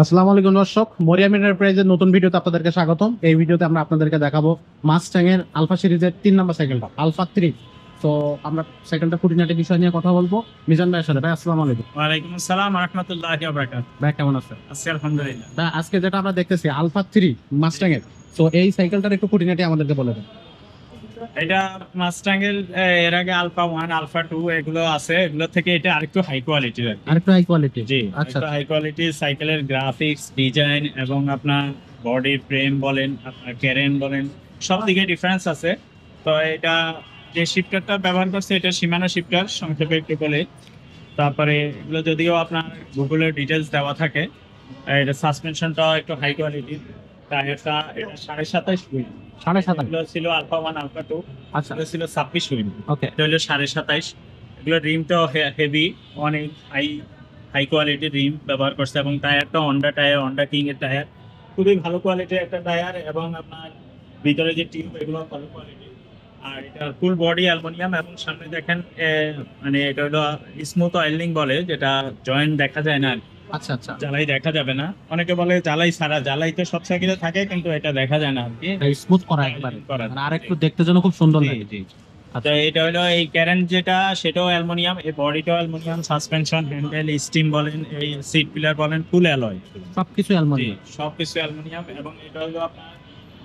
আসসালামু আলাইকুম দর্শক মরিয়াম এন্টারপ্রাইজের নতুন ভিডিওতে আপনাদেরকে স্বাগতম। এই ভিডিওতে আমরা আপনাদেরকে দেখাবো মাস্টাং এর আলফা সিরিজের তিন নম্বর সাইকেলটা আলফা থ্রি তো আমরা সাইকেলটা খুঁটিনাটি বিষয় নিয়ে কথা বলব। মিজান ভাইয়ের সাথে। ভাই আসসালামু আলাইকুম। ওয়ালাইকুম আসসালাম রহমতুল্লাহ ভাই কেমন আছেন? আছি আলহামদুলিল্লাহ। আজকে যেটা আমরা দেখতেছি আলফা থ্রি মাস্টাং এর। তো এই সাইকেলটার একটু খুঁটিনাটি আমাদেরকে বলে দেন। এটা মাস্টাং এর আগে আলফা ওয়ান আলফা টু এগুলো আছে এগুলো থেকে এটা আরেকটু হাই কোয়ালিটির আরেকটু হাই কোয়ালিটি জি আচ্ছা হাই কোয়ালিটির সাইকেলের গ্রাফিক্স ডিজাইন এবং আপনার বডি ফ্রেম বলেন আপনার ক্যারেন বলেন সব দিকে ডিফারেন্স আছে। তো এটা যে শিফটারটা ব্যবহার করছে এটা সীমানা শিফটার সংক্ষেপে একটু বলে। তারপরে এগুলো যদিও আপনার গুগলের ডিটেলস দেওয়া থাকে এটা সাসপেনশনটা একটু হাই কোয়ালিটির টায়ারটা এটা সাড়ে সাতাশ সাড়ে সাতাশ। এগুলো ছিল আলফা ওয়ান আলফা টু আচ্ছা। এগুলো ছিল ছাব্বিশ ওকে এটা হলো সাড়ে সাতাইশ এগুলো রিমটাও হেভি অনেক হাই হাই কোয়ালিটির রিম ব্যবহার করছে এবং টায়ারটা টায়ার হন্ডা কিং এর টায়ার খুবই ভালো কোয়ালিটির একটা টায়ার এবং আপনার ভিতরে যে টিউব এগুলো ভালো আর এটা ফুল বডি অ্যালুমিনিয়াম এবং সামনে দেখেন মানে এটা হলো স্মুথ অয়েলিং বলে যেটা জয়েন্ট দেখা যায় না আর কি। আচ্ছা আচ্ছা। জ্বালাই দেখা যাবে না। অনেকে বলে জ্বালাই সারা জ্বালাই তো সব সাইকেলে থাকে কিন্তু এটা দেখা যায় না আর কি। স্মুথ করা একবার। মানে আর একটু দেখতে জন্য খুব সুন্দর লাগে। জি। আচ্ছা। এটা হলো এই ক্যারেন্ট যেটা সেটাও অ্যালুমিনিয়াম এই বডিটাও অ্যালুমিনিয়াম সাসপেনশন হ্যান্ডেল স্টিম বলেন এই সিট পিলার বলেন ফুল অ্যালয়। সবকিছু অ্যালুমিনিয়াম। সবকিছু অ্যালুমিনিয়াম এবং এটা হলো আপনার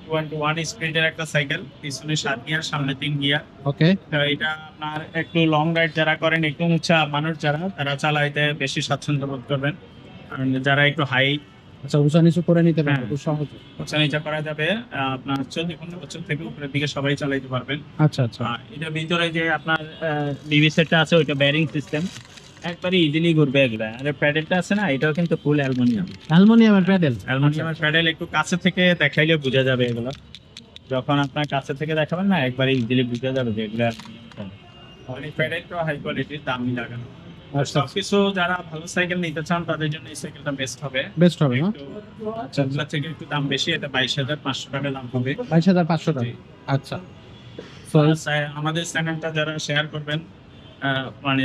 টোয়েন্টি ওয়ান স্পিডের একটা সাইকেল পিছনে সাত গিয়ার সামনে তিন গিয়ার ওকে এটা আপনার একটু লং রাইড যারা করেন একটু উঁচা মানুষ যারা তারা চালাইতে বেশি স্বাচ্ছন্দ্য বোধ করবেন। যারা একটু হাই আচ্ছা উঁচা নিচু করে নিতে পারবে হ্যাঁ। খুব সহজে। উঁচা নিচা করা যাবে আপনার চোদ্দ পনেরো বছর থেকে উপরের দিকে সবাই চালাইতে পারবেন। আচ্ছা আচ্ছা। এটার ভিতরে যে আপনার ডিভি সেটটা আছে ওইটা ব্যারিং সিস্টেম একবারে ইজিলি ঘুরবে এগুলা। আর প্যাডেলটা আছে না এটাও কিন্তু ফুল অ্যালুমিনিয়াম। অ্যালুমিনিয়ামের প্যাডেল? অ্যালুমিনিয়ামের প্যাডেল একটু কাছে থেকে দেখাইলে বোঝা যাবে এগুলো। যখন আপনার কাছে থেকে দেখাবেন না একবারে ইজিলি বোঝা যাবে যে এগুলো প্যাডেলটাও হাই কোয়ালিটির দামি লাগানো। আর আচ্ছা। সবকিছু যারা ভালো সাইকেল নিতে চান তাদের জন্য এই সাইকেলটা বেস্ট হবে। বেস্ট হবে না? আচ্ছা এগুলা থেকে একটু দাম বেশি এটা বাইশ হাজার পাঁচশো টাকা দাম হবে। বাইশ হাজার পাঁচশো টাকা? আচ্ছা। তো আমাদের চ্যানেলটা যারা শেয়ার করবেন মানে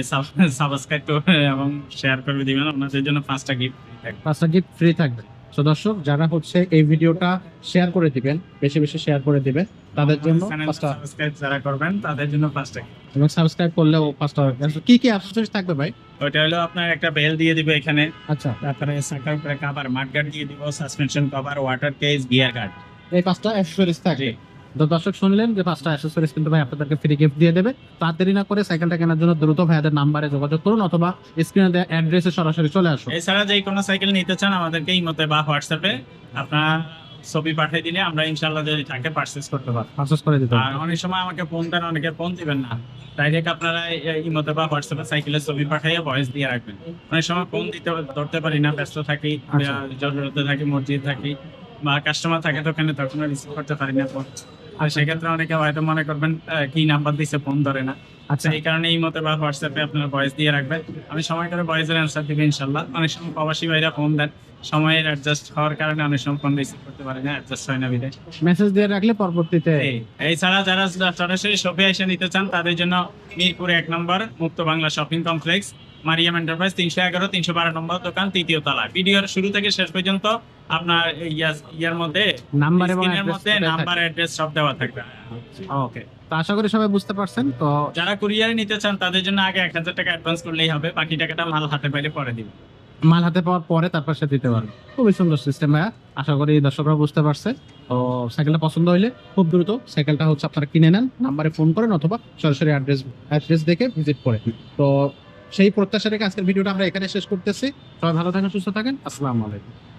সাবস্ক্রাইব করবে এবং শেয়ার করে দিবেন। ওনাদের জন্য পাঁচটা গিফট পাঁচটা গিফট ফ্রি থাকবে। তো দর্শক যারা হচ্ছে এই ভিডিওটা শেয়ার করে দিবেন বেশি বেশি শেয়ার করে দিবেন তাদের জন্য পাঁচটা সাবস্ক্রাইব যারা করবেন তাদের জন্য পাঁচটা। এবং সাবস্ক্রাইব করলেও পাঁচটা কি কি অ্যাক্সেসরিজ থাকবে ভাই? ওইটা হলো আপনার একটা বেল দিয়ে দিবে এখানে। আচ্ছা। তারপরে সাকার উপরে কভার মাঠগার্ড দিয়ে দিব suspension cover water case gear guard এই পাঁচটা অ্যাক্সেসরিজ থাকবে। তো দর্শক শুনলেন যে পাঁচটা অ্যাক্সেসরিজ কিন্তু ভাই আপনাদেরকে ফ্রি গিফট দিয়ে দেবে। তার দেরি না করে সাইকেলটা কেনার জন্য দ্রুত ভাইয়াদের নাম্বারে যোগাযোগ করুন অথবা স্ক্রিনে দেওয়া অ্যাড্রেসে সরাসরি চলে আসুন। এছাড়া যে কোনো সাইকেল নিতে চান আমাদেরকে ইমোতে বা হোয়াটসঅ্যাপে আপনার ছবি পাঠিয়ে দিলে আমরা ইনশাল্লাহ যদি থাকে পারচেস করতে পারব। পারচেস করে দিতে আর অনেক সময় আমাকে ফোন দেন অনেকে ফোন দিবেন না। ডাইরেক্ট আপনারা ইমোতে বা হোয়াটসঅ্যাপে সাইকেলের ছবি পাঠিয়ে ভয়েস দিয়ে রাখবেন। অনেক সময় ফোন দিতে ধরতে পারি না ব্যস্ত থাকি আচ্ছা। জরুরতে থাকি মসজিদ থাকি বা কাস্টমার থাকে তো ওখানে তখন রিসিভ করতে পারি না ফোন আর সেক্ষেত্রে অনেকে হয়তো মনে করবেন কি নাম্বার দিছে ফোন ধরে না। আচ্ছা। এই কারণে এই মতে বা হোয়াটসঅ্যাপে আপনার ভয়েস দিয়ে রাখবেন। আমি সময় করে ভয়েসের অ্যান্সার দিবে ইনশাল্লাহ। অনেক সময় প্রবাসী ভাইরা ফোন দেন। সময়ের অ্যাডজাস্ট হওয়ার কারণে অনেক সময় ফোন রিসিভ করতে পারে না অ্যাডজাস্ট হয় না বিদায় মেসেজ দিয়ে রাখলে পরবর্তীতে এই- এছাড়া যারা সরাসরি শপে এসে নিতে চান তাদের জন্য মিরপুর এক নম্বর Mukto Bangla shopping complex Mariam enterprise তিনশো এগারো তিনশো বারো নম্বর দোকান তৃতীয় তলা। ভিডিওর শুরু থেকে শেষ পর্যন্ত আপনার ইয়ার মধ্যে নাম্বার এবং মধ্যে নাম্বার অ্যাড্রেস সব দেওয়া থাকবে। ওকে তো আশা করি সবাই বুঝতে পারছেন তো যারা কুরিয়ারে নিতে চান তাদের জন্য আগে এক হাজার টাকা অ্যাডভান্স করলেই হবে বাকি টাকাটা মাল হাতে পাইলে পরে দিবে মাল হাতে পাওয়ার পরে তারপর সে দিতে পারবে। খুবই সুন্দর সিস্টেম ভাইয়া। আশা করি দর্শকরা বুঝতে পারছে। তো সাইকেলটা পছন্দ হইলে খুব দ্রুত সাইকেলটা হচ্ছে আপনারা কিনে নেন নাম্বারে ফোন করেন অথবা সরাসরি অ্যাড্রেস অ্যাড্রেস দেখে ভিজিট করে। তো সেই প্রত্যাশা রেখে আজকের ভিডিওটা আমরা এখানে শেষ করতেছি। সবাই ভালো থাকেন, সুস্থ থাকেন। আসসালামু আলাইকুম।